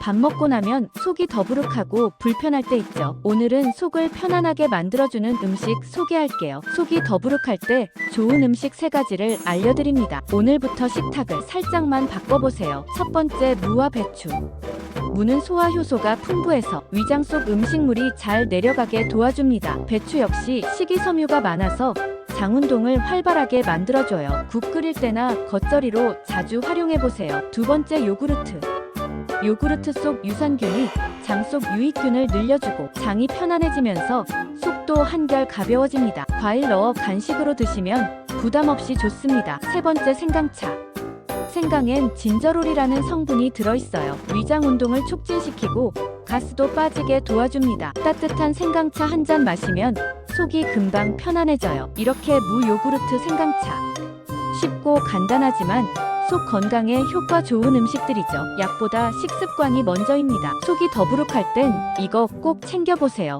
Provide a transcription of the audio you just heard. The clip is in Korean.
밥 먹고 나면 속이 더부룩하고 불편할 때 있죠. 오늘은 속을 편안하게 만들어주는 음식 소개할게요. 속이 더부룩할 때 좋은 음식 세 가지를 알려드립니다. 오늘부터 식탁을 살짝만 바꿔보세요. 첫 번째, 무와 배추. 무는 소화 효소가 풍부해서 위장 속 음식물이 잘 내려가게 도와줍니다. 배추 역시 식이섬유가 많아서 장 운동을 활발하게 만들어줘요. 국 끓일 때나 겉절이로 자주 활용해보세요. 두 번째 요구르트. 요구르트 속 유산균이 장 속 유익균을 늘려주고 장이 편안해지면서 속도 한결 가벼워집니다. 과일 넣어 간식으로 드시면 부담 없이 좋습니다. 세 번째 생강차. 생강엔 진저롤이라는 성분이 들어있어요. 위장 운동을 촉진시키고 가스도 빠지게 도와줍니다. 따뜻한 생강차 한 잔 마시면 속이 금방 편안해져요. 이렇게 무 요구르트 생강차. 쉽고 간단하지만 속 건강에 효과 좋은 음식들이죠. 약보다 식습관이 먼저입니다. 속이 더부룩할 땐 이거 꼭 챙겨보세요.